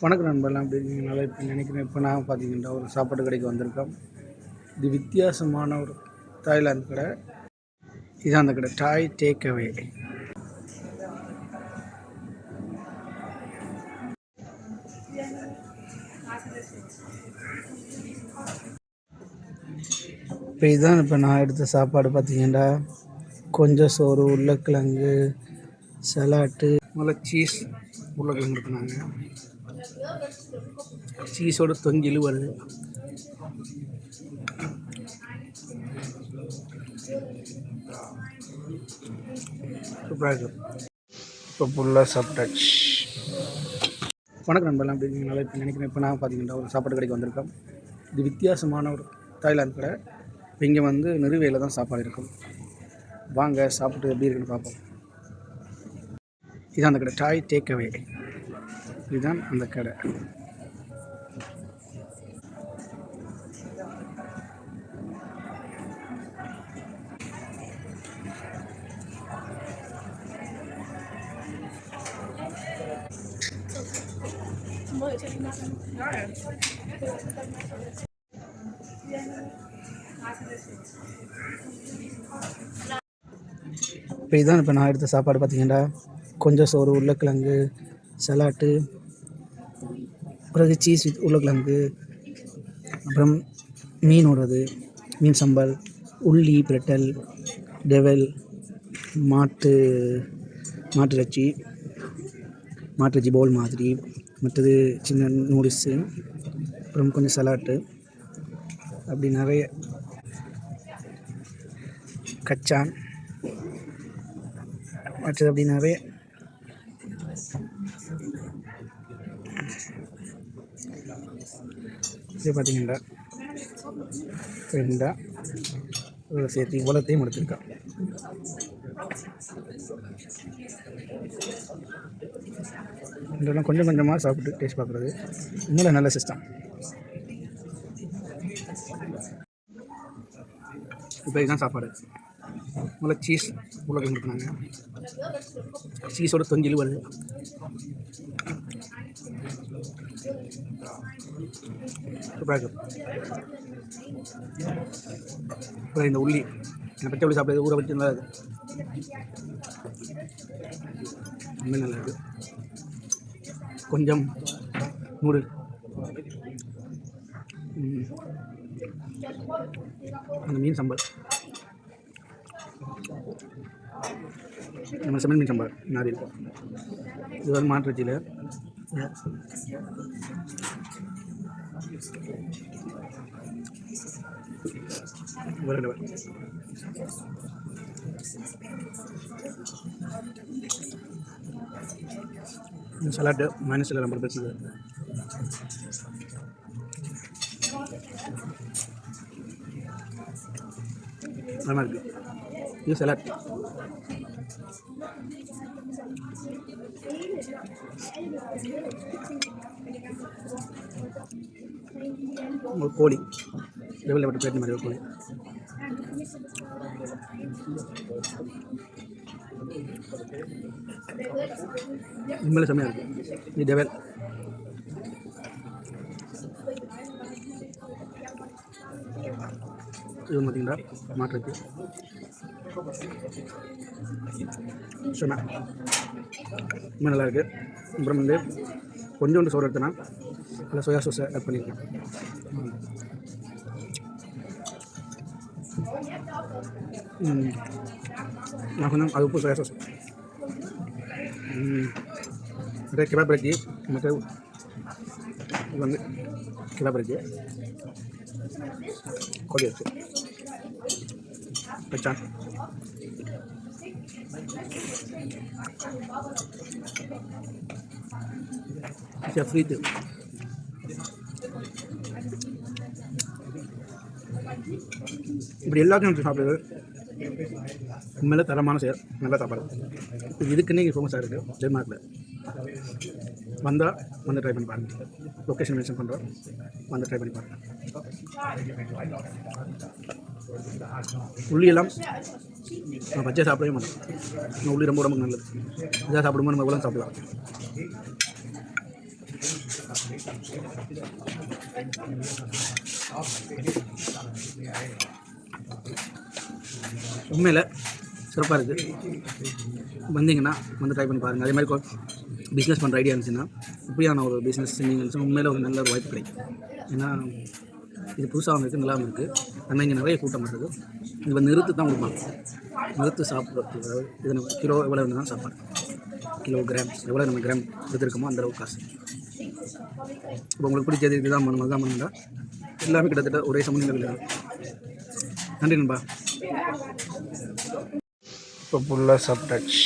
வணக்கம் நண்பர்லாம் அப்படி நீங்கள் நல்லா இப்போ நினைக்கிறேன். இப்போ நான் பார்த்தீங்கன்னா ஒரு சாப்பாடு கடைக்கு வந்திருக்கோம். இது வித்தியாசமான ஒரு தாய்லாந்து கடை. இதான் அந்த கடை. டாய் டேக் அவே இப்போ இதுதான் இப்போ நான் எடுத்த சாப்பாடு பார்த்தீங்கன்னா கொஞ்சம் சோறு உருளைக்கிழங்கு சலாட்டு முதல்ல சீஸ் உருளைக்கிழங்கு எடுத்துனாங்க சீஸோட தொங்கிலு வருது. சூப்பராக இப்போ ஃபுல்லாக சாப்பிட்டாச்சு. வணக்கம் நண்பர்லாம் அப்படி நல்லா இப்போ நினைக்கிறேன். இப்போ நான் பார்த்தீங்கன்னா ஒரு சாப்பாடு கடைக்கு வந்திருக்கோம். இது வித்தியாசமான ஒரு தாய்லாந்து கடை. இங்கே வந்து நிறுவையில் தான் சாப்பாடு இருக்கும். வாங்க சாப்பிட்டு எப்படி இருக்குன்னு பார்ப்போம். இதான் அந்த கடை. டாய் டேக்அவே இதுதான் அந்த கடை. இப்போ இதுதான் இப்போ நான் எடுத்த சாப்பாடு பார்த்தீங்கன்னா கொஞ்சம் சோறு உருளைக்கிழங்கு சலாட்டு பிறகு சீஸ் வித் உருளைக்கிழங்கு அப்புறம் மீன் ஓடுறது மீன் சம்பல் உள்ளி பிரட்டல் டெவல் மாட்டு மாட்டு இறைச்சி மாட்டு இறைச்சி பவுல் மாதிரி மற்றது சின்ன நூடுல்ஸு அப்புறம் கொஞ்சம் சலாட்டு அப்படி நிறைய. கச்சான் மற்றது அப்படி நிறைய. இது பார்த்தீங்கன்னா ரெண்டாக இவ்வளோ சேர்த்து இவ்வளோத்தையும் எடுத்திருக்கா. இதெல்லாம் கொஞ்சம் கொஞ்சமாக சாப்பிட்டு டேஸ்ட் பார்க்குறது. இன்னும் நல்ல சிஸ்டம் இப்போ இதுதான் சாப்பாடு. முதல்ல சீஸ் உருளைக்கிழங்கு கொடுத்தாங்க சீஸோட தொஞ்சில் வருது சூப்பராக அப்புறம் இந்த உள்ளி. இந்த பச்சை உள்ளி சாப்பிட்றது ஊற வச்சு நல்லா ரொம்ப நல்லா இருக்கு. கொஞ்சம் நூறு. அந்த மீன் சம்பல். நம்ம செம்மன் மீன் சம்பல் மாதிரி இது வந்து மாட்டுச்சியில் வேறு level. இந்த சலாட்டு மைனஸில் நம்ம பேசுது நல்லா இருக்குது இது சலாட் ஒரு கோழி. லெவலில் பட்டு பேட்டு மாதிரி ஒரு கோழி. உண்மையில செம்மையாக இருக்கு. இது டெவல் இது பார்த்தீங்கன்னா மாட்டுக்கு சொன்னேன் ரொம்ப நல்லா இருக்குது அப்புறம் வந்து கொஞ்சோண்டு சோறு எடுத்தேன்னா அதில் சோயா சோஸை ஆட் பண்ணியிருக்கேன் நான் கொஞ்சம் அது உப்பு சோயா சோஸ் மற்ற கிபாப் இறைச்சி மற்ற இது வந்து கிபாப் இறைச்சி கோழி இறைச்சி வச்சான் ஃப்ரீத்து இப்படி எல்லாத்தையும் வச்சு சாப்பிடுறது உண்மையில தரமான செயல் நல்லா சாப்பாடு. இதுக்குன்னே இங்கே ஃபேமஸாக இருக்குது டென்மார்க்கில் வந்தால் வந்து ட்ரை பண்ணி பாருங்கள் லொக்கேஷன் மென்ஷன் பண்ணுறோம் வந்து ட்ரை பண்ணி பாருங்கள் உள்ளியெல்லாம் நான் பச்சை சாப்பிடவே மாட்டேன் உள்ளி ரொம்ப உடம்புக்கு நல்லது. இதாக சாப்பிடும்போது நம்ம எவ்வளோ சாப்பிடலாம்? உண்மையில் சிறப்பாக இருக்குது வந்தீங்கன்னா வந்து ட்ரை பண்ணி பாருங்கள் அதே மாதிரி பிஸ்னஸ் பண்ணுற ஐடியா இருந்துச்சுன்னா இப்படியான ஒரு பிஸ்னஸ் நீங்கள் உண்மையில் ஒரு நல்ல ஒரு வாய்ப்பு கிடைக்கும். ஏன்னா இது புதுசாக வந்திருக்கு நல்லா இருக்குது ஆனால் இங்கே நிறைய கூட்டம் இருக்குது இது வந்து நிறுத்து தான் கொடுப்பாங்க. நிறுத்து சாப்பிட்றது அதாவது இது நம்ம கிலோ எவ்வளோ தான் சாப்பாடு. கிலோ கிராம் எவ்வளோ நம்ம கிராம் எடுத்துருக்கோமோ அந்தளவுக்கு காசு. இப்போ உங்களுக்கு பிடிச்சது இதுதான் பண்ணணும் அதுதான் பண்ணுங்க எல்லாமே கிட்டத்தட்ட ஒரே சமநிலையில் நன்றி நண்பா. இப்போ ஃபுல்லாக சாப்பிட்டாச்சு.